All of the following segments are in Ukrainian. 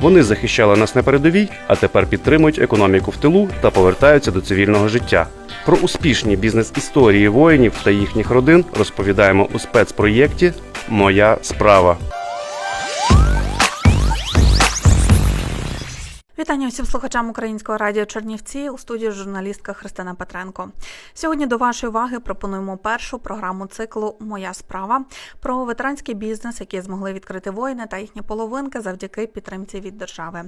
Вони захищали нас на передовій, а тепер підтримують економіку в тилу та повертаються до цивільного життя. Про успішні бізнес-історії воїнів та їхніх родин розповідаємо у спецпроєкті Моя справа. Вітання всім слухачам українського радіо Чернівці у студії журналістка Христина Петренко. Сьогодні до вашої уваги пропонуємо першу програму циклу Моя справа про ветеранський бізнес, який змогли відкрити воїни та їхні половинки завдяки підтримці від держави.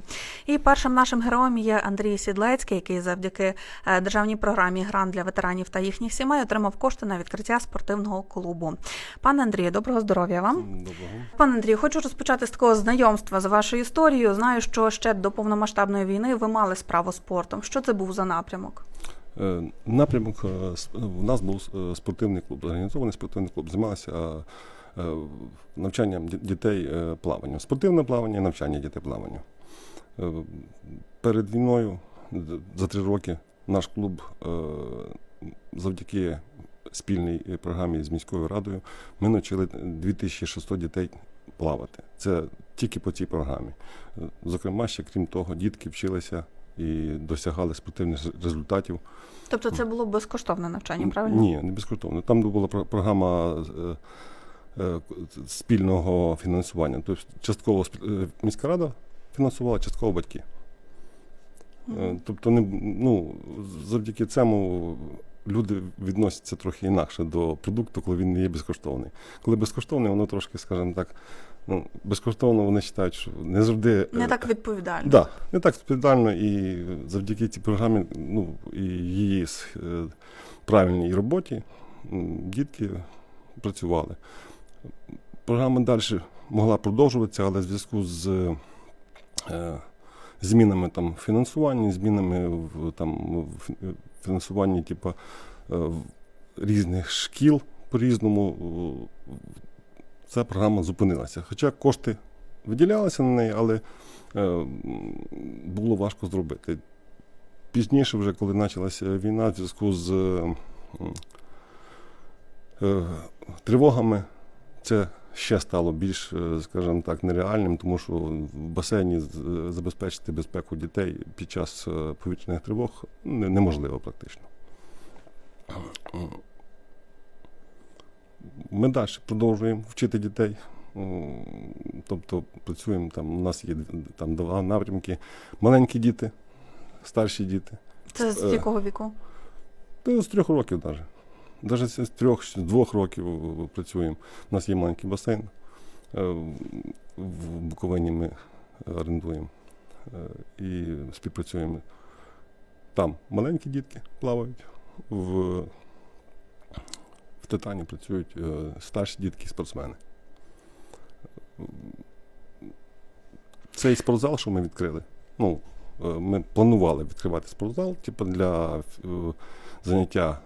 І першим нашим героєм є Андрій Сідлецький, який завдяки е, державній програмі Грант для ветеранів та їхніх сімей отримав кошти на відкриття спортивного клубу. Пане Андрію, доброго здоров'я вам. Доброго. Пане Андрію, хочу розпочати з такого знайомства з вашою історією. Знаю, що ще до повномасштабної війни ви мали справу з спортом. Що це був за напрямок? Е, Напрямок е, у нас був е, спортивний клуб, організований спортивний клуб. Займалися е, е, навчанням дітей е, плаванням. Спортивне плавання, навчання дітей плаванню. Е, Перед війною за три роки наш клуб е, завдяки спільній е, програмі з міською радою ми навчили 2600 дітей плавати. Це тільки по цій програмі. Зокрема, ще крім того, дітки вчилися і досягали спортивних результатів. Тобто це було безкоштовне навчання, правильно? Ні, не безкоштовно. Там була програма е, е, спільного фінансування. Тобто частково е, міська рада фінансувала, частково батьки. Тобто, не, ну, завдяки цьому люди відносяться трохи інакше до продукту, коли він не є безкоштовний. Коли безкоштовний, воно трошки, скажімо так, ну, безкоштовно вони вважають, що не завжди. Не е, так відповідально. Да, не так відповідально, і завдяки цій програмі, ну і її е, правильній роботі дітки працювали. Програма далі могла продовжуватися, але в зв'язку з е, змінами там фінансування, змінами в там в фінансуванні, типу, е, різних шкіл по-різному, е, ця програма зупинилася. Хоча кошти виділялися на неї, але е, було важко зробити. Пізніше, вже коли почалася війна, в зв'язку з тривогами, це ще стало більш, е, скажімо так, нереальним, тому що в басейні забезпечити безпеку дітей під час е, повітряних тривог неможливо практично. Ми далі продовжуємо вчити дітей. Тобто працюємо там. У нас є там два напрямки. Маленькі діти, старші діти. Це з Е. якого віку? З трьох років навіть. Навіть з трьох, з двох років працюємо. У нас є маленький басейн. Е, В Буковині ми орендуємо е, і співпрацюємо. Там маленькі дітки плавають, в, в Титані працюють е, старші дітки, спортсмени. Цей спортзал, що ми відкрили, ну, е, ми планували відкривати спортзал, типу для е, заняття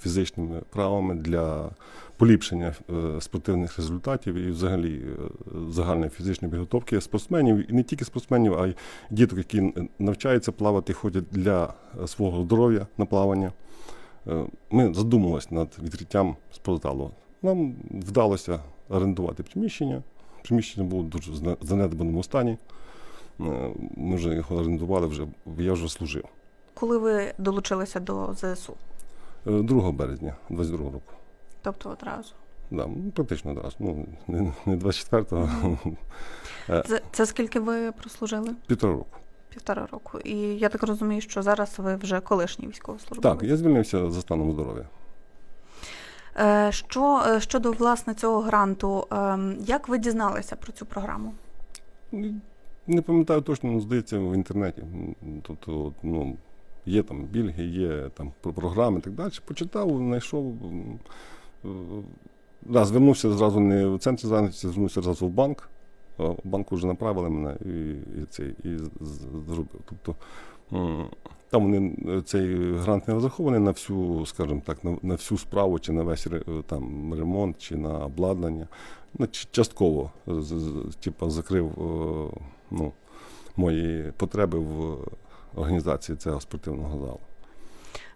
фізичними правами для поліпшення е, спортивних результатів і взагалі е, загальної фізичної підготовки спортсменів, і не тільки спортсменів, а й діток, які навчаються плавати, ходять для е, свого здоров'я на плавання. Ми задумувалися над відкриттям спортзалу. Нам вдалося орендувати приміщення. Приміщення було в дуже занедбаному стані. Ми вже його орендували, вже, я вже служив. Коли ви долучилися до ЗСУ? Е, 2 березня 22-го року. Тобто одразу. Да, ну, практично одразу. Ну, не, не 24-го, Це, це скільки ви прослужили? півтора року. Півтора року. І я так розумію, що зараз ви вже колишній військовослужбовець. Так, я звільнився за станом здоров'я. Е, Що е, щодо власне цього гранту, ем, як ви дізналися про цю програму? Ну, Не пам'ятаю точно, ну, здається, в інтернеті. Тобто, ну, є там більги, є там програми і так далі. Почитав, знайшов. е, Да, звернувся зразу не в центрі зайнятості, звернувся зразу в банк. А В банку вже направили мене і, і, цей, і зробив. Тобто, там вони е, цей грант не розрахований на всю, скажімо так, на, на всю справу, чи на весь там, ремонт, чи на обладнання. Ну, частково типу, закрив е, ну, мої потреби в організації цього спортивного залу.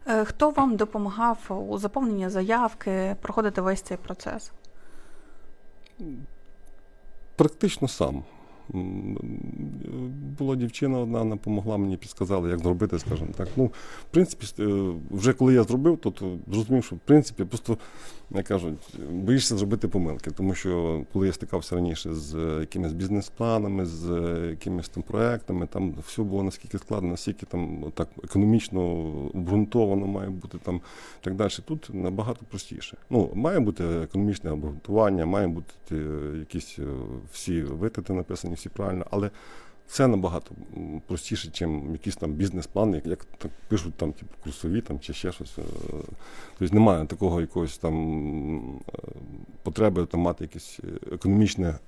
Е, Хто вам допомагав у заповненні заявки, проходити весь цей процес? Практично сам. Була дівчина одна, вона допомогла мені, підсказала, як зробити, скажімо так. Ну, в принципі, е, вже коли я зробив, то, то зрозумів, що в принципі просто, як кажуть, боїшся зробити помилки. Тому що коли я стикався раніше з е, якимись бізнес-планами, з е, якимись там проектами, там все було наскільки складно, наскільки там так економічно обґрунтовано має бути там і так далі. Тут набагато простіше. Ну, має бути економічне обґрунтування, має бути якісь всі витрати написані, всі правильно, але це набагато простіше, ніж якісь там бізнес-плани, як, так пишуть там, типу, курсові там, чи ще щось. е. Тобто немає такого якогось там е, потреби там, мати якесь е, економічне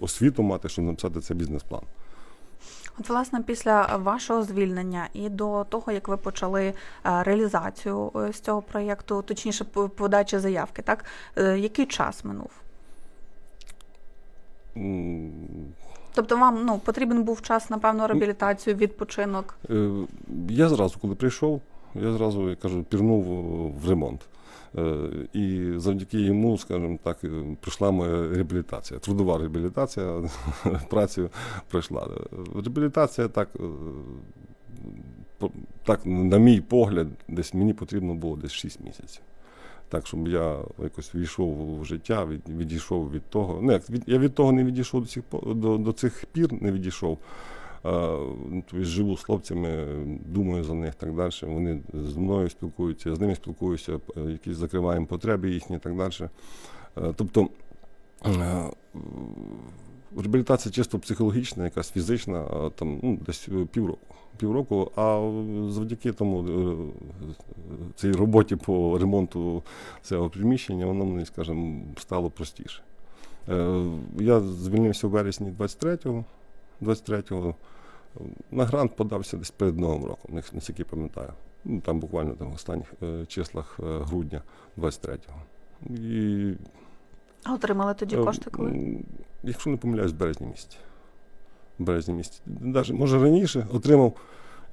освіту мати, щоб написати цей бізнес-план. От, власне, після вашого звільнення і до того, як ви почали реалізацію з цього проєкту, точніше, подачі заявки, так який час минув? Тобто вам ну потрібен був час, напевно, реабілітацію, відпочинок. Е, Я зразу, коли прийшов, я зразу я кажу, пірнув в ремонт. Е, І завдяки йому, скажімо так, е, прийшла моя реабілітація. Трудова реабілітація працею пройшла. Реабілітація так, так, на мій погляд, десь мені потрібно було десь 6 місяців. Так, щоб я якось війшов в життя, від, відійшов від того. Ну, від, я від того не відійшов до цих, до, до цих пір, не відійшов. Тобто живу з хлопцями, думаю за них так далі. Вони з мною спілкуються, я з ними спілкуюся, якісь закриваємо потреби їхні і так далі. Е, Тобто е, реабілітація чисто психологічна, якась фізична, там ну, десь півроку. Півроку, а завдяки тому е, цій роботі по ремонту цього приміщення, воно мені, скажімо, стало простіше. Е, Я звільнився в вересні 23-го. 23-го на грант подався десь перед Новим роком, наскільки пам'ятаю. Ну, Там буквально там в останніх е, числах е, грудня 23-го. І, А отримали тоді е, кошти коли? Якщо не помиляюсь, в березні місяці. В березні місяці. Даже, може раніше отримав,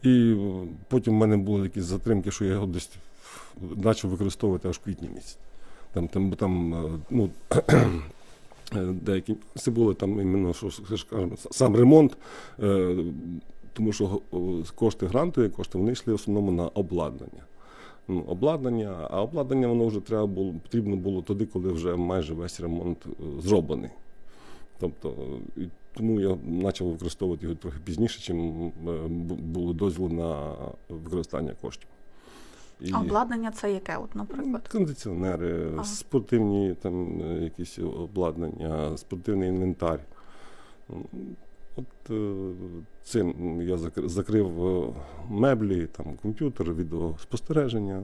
і е, потім в мене були якісь затримки, що я його десь почав використовувати аж в квітні місяці. Там, там, там е, ну, деякі це були там іменно, що ж кажемо, сам ремонт, тому що кошти грантові, кошти вони йшли в основному на обладнання. Ну, обладнання, а обладнання воно вже треба було, потрібно було тоді, коли вже майже весь ремонт е, зроблений. Тобто, і тому я почав використовувати його трохи пізніше, чим е, було дозвіл на використання коштів. І- А Обладнання це яке, от, наприклад? Кондиціонери, Ага. спортивні там е, якісь обладнання, спортивний інвентар. От е, цим я закрив е, меблі, там, комп'ютер, відеоспостереження.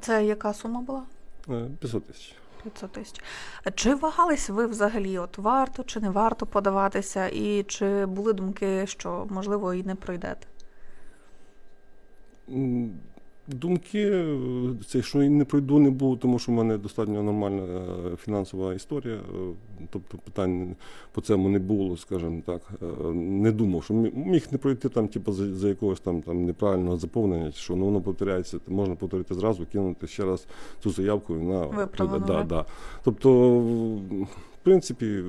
Це яка сума була? Е, 500 тисяч. 500 тисяч. Чи вагались ви взагалі, от варто чи не варто подаватися, і чи були думки, що можливо і не пройдете? Думки, е, це, що і не пройду, не було, тому що в мене достатньо нормальна е, фінансова історія. е, Тобто питань по цьому не було, скажімо так. Не думав, що мі- міг не пройти там, типу, за, за якогось там, там неправильного заповнення, що ну, воно повторяється, можна повторити зразу, кинути ще раз цю заявку і вона да, да. Тобто, в принципі.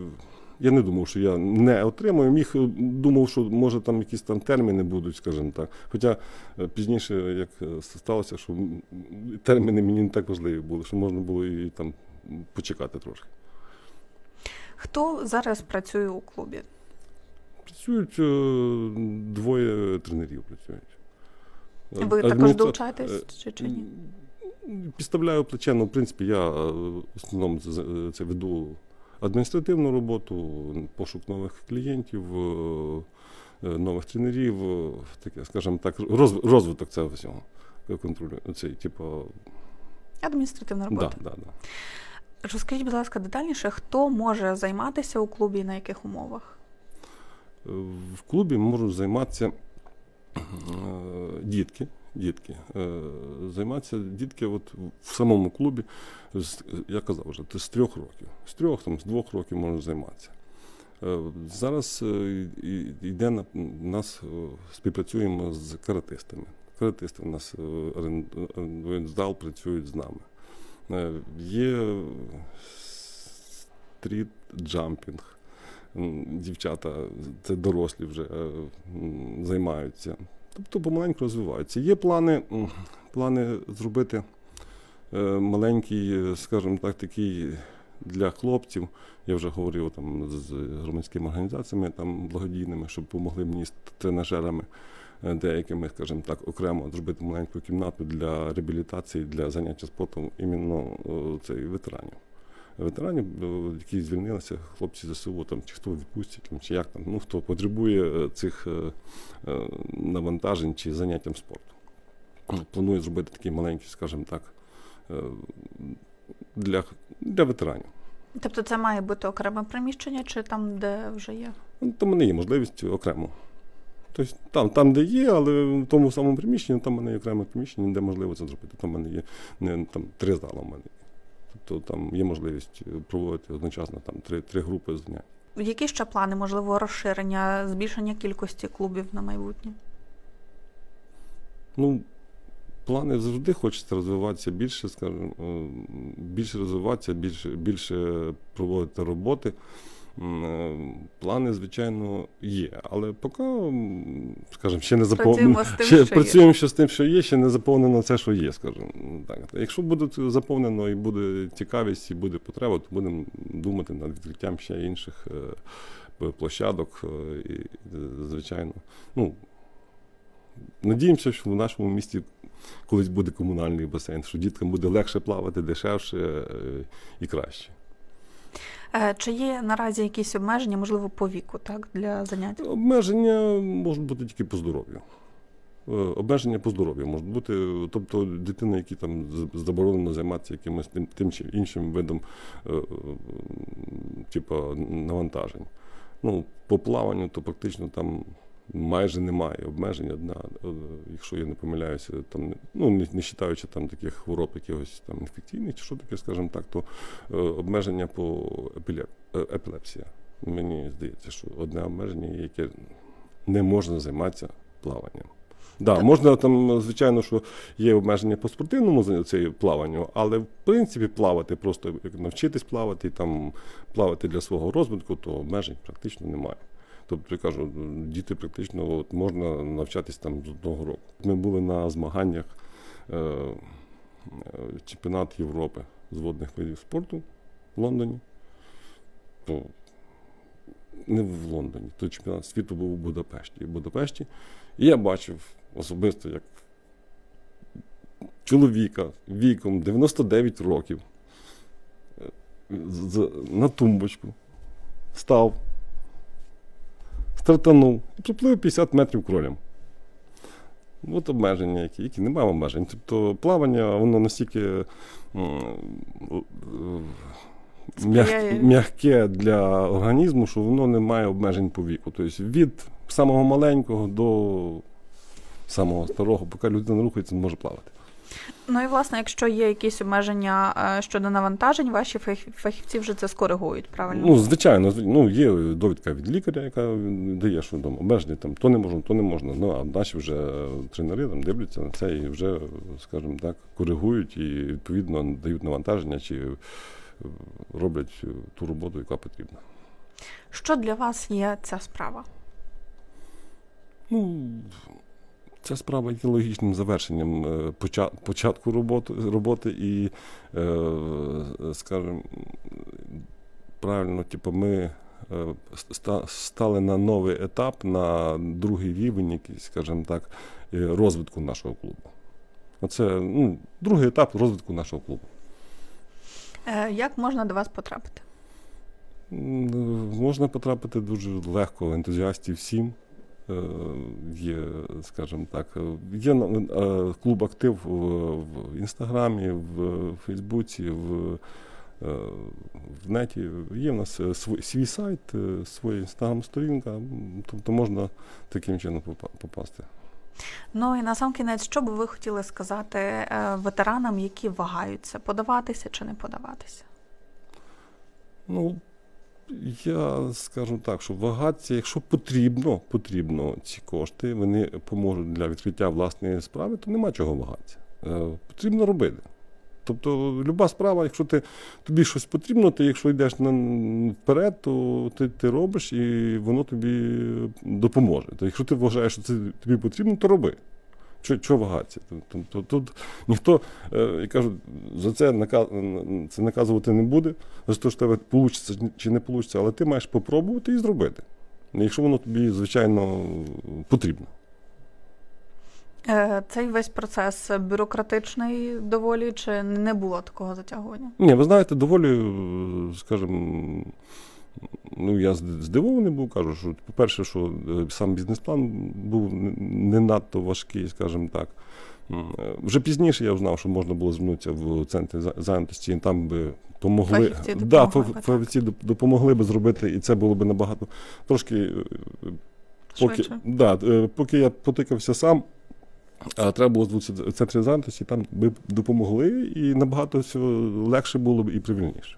Я не думав, що я не отримаю. Міг е, думав, що може там якісь там терміни будуть, скажімо так. Хоча е, пізніше, як е, сталося, що терміни мені не так важливі були, що можна було і там почекати трошки. Хто зараз працює у клубі? Працюють двоє тренерів. Працюють. Ви також Адміністра- долучаєтесь чи, чи ні? Підставляю плече, ну, в принципі, я в основному це веду адміністративну роботу, пошук нових клієнтів, е, е, нових тренерів, е, таке, скажімо так, розвиток цього всього. Я контролюю. Цей, типу, Адміністративна да, робота. да, да. Розкажіть, будь ласка, детальніше, хто може займатися у клубі і на яких умовах? В клубі можуть займатися дітки. Дітки. Е, Займатися дітки от в самому клубі, я казав вже, це з трьох років. З трьох, там, з двох років можуть займатися. Е, Зараз е, йде на нас співпрацюємо з каратистами. Каратисти у нас зал, працюють з нами. Є стріт джампінг. дівчата, це дорослі вже займаються. Тобто помаленьку розвиваються. Є плани, плани зробити е, маленький, е, скажімо так, такий для хлопців. Я вже говорив там з громадськими організаціями там благодійними, щоб допомогли мені з тренажерами е, деякими, скажімо так, окремо зробити маленьку кімнату для реабілітації, для заняття спортом іменно цей ветеранів. Ветеранів, е, які звільнилися, хлопці ЗСУ, там, чи хто відпустять, там, чи як там, ну хто потребує е, цих е, навантажень чи заняттям спорту. Планую зробити такий маленький, скажімо так, для, для ветеранів. Тобто це має бути окреме приміщення, чи там, де вже є? Ну, Там мене є можливість окремо. Тобто там, там, де є, але в тому самому приміщенні, там в мене є окреме приміщення, де можливо це зробити. Там в мене є не, там, три зали в мене. є. Тобто там є можливість проводити одночасно там, три, три групи занять. Які ще плани, можливо, розширення, збільшення кількості клубів на майбутнє? Ну, плани завжди хочеться розвиватися більше, скажімо, е, більше розвиватися, більше, більше проводити роботи. Е, Плани, звичайно, є, але поки, скажімо, ще не заповнено. Працюємо ще що є. ще з тим, що є, ще не заповнено це, що є, скажімо. Так. Якщо буде заповнено і буде цікавість, і буде потреба, то будемо думати над відкриттям ще інших е, площадок. е, І, звичайно, ну, надіємося, що в нашому місті колись буде комунальний басейн, що діткам буде легше плавати, дешевше і краще. Е, Чи є наразі якісь обмеження, можливо, по віку, так, для занять? Обмеження можуть бути тільки по здоров'ю. Е, Обмеження по здоров'ю можуть бути, тобто дитина, які там заборонено займатися якимось тим, тим чи іншим видом типу, навантажень. Ну, по плаванню, то практично там майже немає обмежень. Одна, е, якщо я не помиляюся, там ну не, не вважаючи там таких хвороб, якихось там інфекційних чи що таке, скажімо так, то е, обмеження по епілеп, е, епілепсія. Мені здається, що одне обмеження, яке не можна займатися плаванням. Да, Так. можна там, звичайно, що є обмеження по спортивному цей плаванню, але в принципі плавати, просто навчитись плавати, і там плавати для свого розвитку, то обмежень практично немає. Тобто я кажу, діти практично от, можна навчатись там з одного року. Ми були на змаганнях е, е, чемпіонат Європи з водних видів спорту в Лондоні. То, не в Лондоні, то чемпіонат світу був у Будапешті. В Будапешті. І я бачив особисто, як чоловіка віком 99 років е, на тумбочку став, стартанув і приплив 50 метрів кролем. От обмеження, які, які немає обмежень. Тобто плавання, воно настільки е, Сприяє. м'яке для організму, що воно не має обмежень по віку. Тобто від самого маленького до самого старого, поки людина рухається, не може плавати. Ну і власне, якщо є якісь обмеження е, щодо навантажень, ваші фахівці вже це скоригують, правильно? Ну, звичайно, ну, є довідка від лікаря, яка дає, що там обмеження там то не можна, то не можна. Ну, а наші вже тренери там дивляться на це і вже, скажімо так, коригують і відповідно дають навантаження чи е, роблять е, ту роботу, яка потрібна. Що для вас є ця справа? Ну, ця справа є логічним завершенням е, поча- початку роботи, роботи і, е, скажімо, правильно, типу, ми е, стали на новий етап, на другий рівень, якийсь, скажімо так, розвитку нашого клубу. Оце ну, другий етап розвитку нашого клубу. Як можна до вас потрапити? Можна потрапити дуже легко ентузіастів всім. Е, Є, скажімо так, е, є е, клуб актив в, інстаграмі, в Фейсбуці, в, в неті. Є в нас свій, свій сайт, своя інстаграм-сторінка, тобто можна таким чином попасти. Ну і на сам кінець, що би ви хотіли сказати ветеранам, які вагаються, подаватися чи не подаватися? Ну, я скажу так, що вагатися, якщо потрібно, потрібно ці кошти, вони поможуть для відкриття власної справи, то нема чого вагатися. Е, потрібно робити. Тобто, люба справа, якщо ти, тобі щось потрібно, ти якщо йдеш на, вперед, то ти, ти робиш і воно тобі допоможе. То якщо ти вважаєш, що це тобі потрібно, то роби. Чого вагатися? Тобто тут ніхто, е, я кажу, за це, нака- це наказувати не буде, за те, що тебе вийде чи не вийде, але ти маєш попробувати і зробити. Якщо воно тобі, звичайно, потрібно. Е, Цей весь процес бюрократичний доволі чи не було такого затягування? Ні, ви знаєте, доволі, скажімо, ну я здивований був, кажу, що, по-перше, що е, сам бізнес-план був не- надто важкий, скажімо так. Е, Вже пізніше я узнав, що можна було звернутися в центр зайнятості, і там би помогли. Фахівці да, допомогли фа- фахівці допомогли би зробити, і це було б набагато трошки е, Поки, Швидше. да, поки я потикався сам, а треба було звернутися в центрі зайнятості, там би допомогли, і набагато легше було б і привільніше.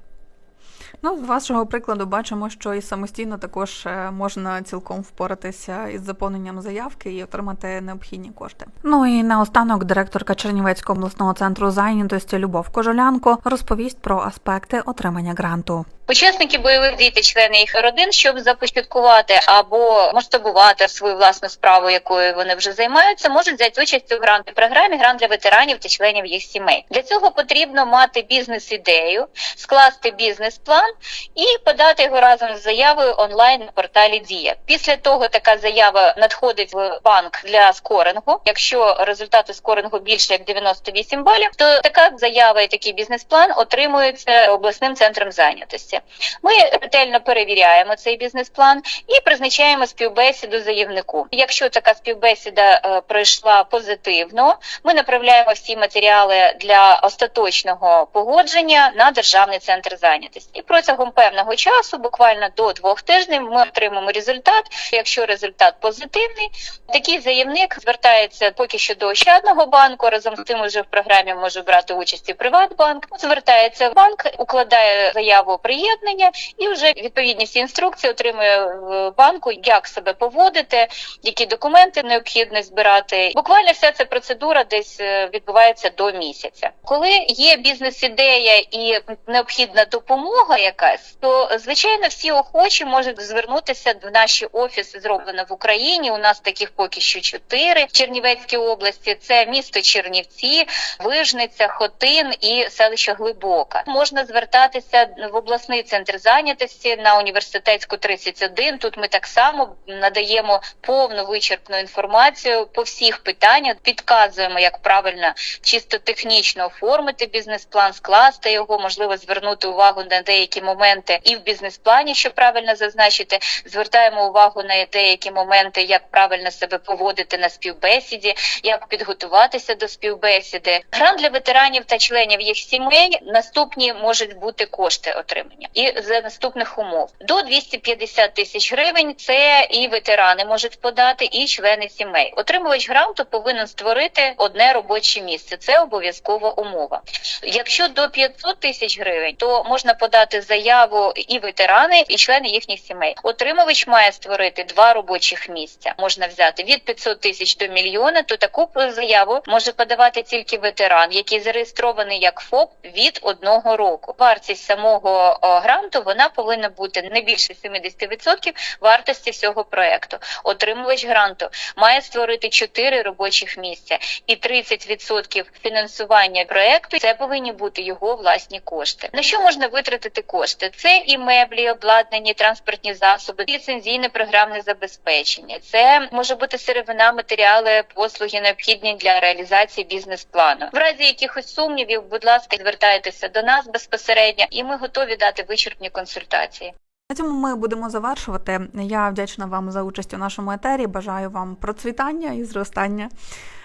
Ну, з вашого прикладу бачимо, що і самостійно також е, можна цілком впоратися із заповненням заявки і отримати необхідні кошти. Ну і наостанок директорка Чернівецького обласного центру зайнятості Любов Кожолянко розповість про аспекти отримання гранту. Учасники бойових дій та члени їх родин, щоб започаткувати або масштабувати свою власну справу, якою вони вже займаються, можуть взяти участь у грантовій програмі грант для ветеранів та членів їх сімей. Для цього потрібно мати бізнес-ідею, скласти бізнес-план і подати його разом з заявою онлайн на порталі Дія. Після того така заява надходить в банк для скорингу. Якщо результати скорингу більше як 98 балів, то така заява і такий бізнес-план отримується обласним центром зайнятості. Ми ретельно перевіряємо цей бізнес-план і призначаємо співбесіду заявнику. Якщо така співбесіда е, пройшла позитивно, ми направляємо всі матеріали для остаточного погодження на державний центр зайнятості. І протягом певного часу, буквально до двох тижнів, ми отримаємо результат. Якщо результат позитивний, такий заявник звертається поки що до Ощадного банку. Разом з тим, вже в програмі може брати участь і Приватбанк. Звертається в банк, укладає заяву приєднання і вже відповідні всі інструкції отримує в банку, як себе поводити, які документи необхідно збирати. Буквально вся ця процедура десь е, відбувається до місяця. Коли є бізнес-ідея і необхідна допомога якась, то звичайно всі охочі можуть звернутися в наші офіси, зроблено в Україні. У нас таких поки що чотири в Чернівецькій області. Це місто Чернівці, Вижниця, Хотин і селище Глибока. Можна звертатися в обласний центр зайнятості на університетську 31. Тут ми так само надаємо повну вичерпну інформацію по всіх питаннях, підказуємо, як правильно чисто технічно оформити бізнес-план, скласти його, можливо, звернути увагу на деякі моменти і в бізнес-плані, що правильно зазначити. Звертаємо увагу на деякі моменти, як правильно себе поводити на співбесіді, як підготуватися до співбесіди. Грант для ветеранів та членів їх сімей наступні можуть бути кошти отримання і за наступних умов до 250 тисяч гривень. Це і ветерани можуть подати, і члени сімей. Отримувач гранту повинен створити одне робоче місце. Це обов'язкова умова. Якщо до 500 тисяч гривень, то можна подати заяву і ветерани, і члени їхніх сімей. Отримувач має створити два робочих місця. Можна взяти від 500 тисяч до мільйона. То таку заяву може подавати тільки ветеран, який зареєстрований як ФОП від одного року. Вартість самого о, гранту вона повинна бути не більше 70% вартості всього проекту. Отримувач гранту має створити 4 робочих місця і 30% фінансування проекту це повинні бути його власні кошти. На що можна витратити кошти? Це і меблі, обладнані, транспортні засоби, ліцензійне програмне забезпечення. Це може бути сировина, матеріали, послуги необхідні для реалізації бізнес-плану. В разі якихось сумнівів, будь ласка, звертайтеся до нас безпосередньо, і ми готові дати вичерпні консультації. На цьому ми будемо завершувати. Я вдячна вам за участь у нашому етері. Бажаю вам процвітання і зростання.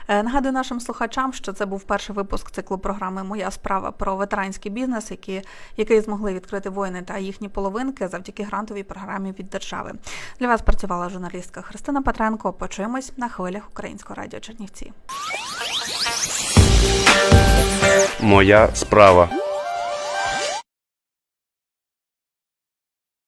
Е, Нагадую нашим слухачам, що це був перший випуск циклу програми Моя справа про ветеранський бізнес, які, який змогли відкрити воїни та їхні половинки завдяки грантовій програмі від держави. Для вас працювала журналістка Христина Петренко. Почуємось на хвилях Українського радіо Чернівці. Моя справа.